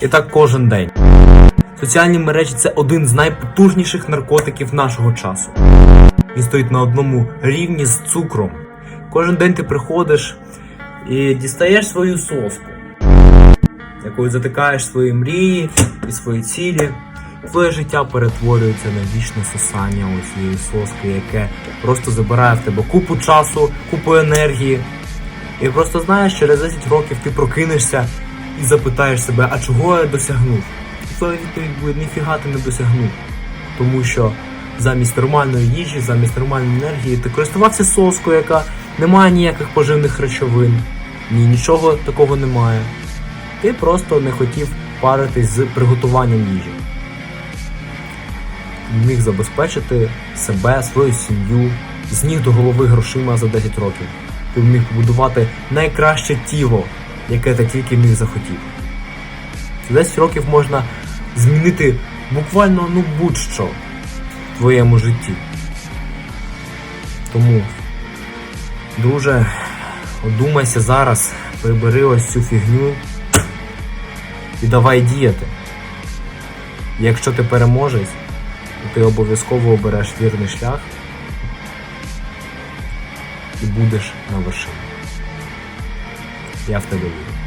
І так кожен день. Соціальні мережі це один з найпотужніших наркотиків нашого часу. Він стоїть на одному рівні з цукром. Кожен день ти приходиш і дістаєш свою соску, якою затикаєш свої мрії і свої цілі. Твоє життя перетворюється на вічне сосання ось цієї соски, яке просто забирає в тебе купу часу, купу енергії. І просто знаєш, через 10 років ти прокинешся і запитаєш себе, а чого я досягнув? Твоя відповідь буде, ніфіга ти не досягнув. Тому що замість нормальної їжі, замість нормальної енергії ти користувався соскою, яка не має ніяких поживних речовин. Ні, нічого такого немає. Ти просто не хотів паритись з приготуванням їжі. Міг забезпечити себе, свою сім'ю, з ніг до голови грошима за 10 років. Ти міг побудувати найкраще тіло, яке ти тільки міг захотіти. За 10 років можна змінити буквально ну будь-що в твоєму житті. Тому, друже, одумайся зараз, прибери ось цю фігню і давай діяти. Якщо ти переможеш, то ти обов'язково обереш вірний шлях і будеш на вершині. Я в тебе вірю.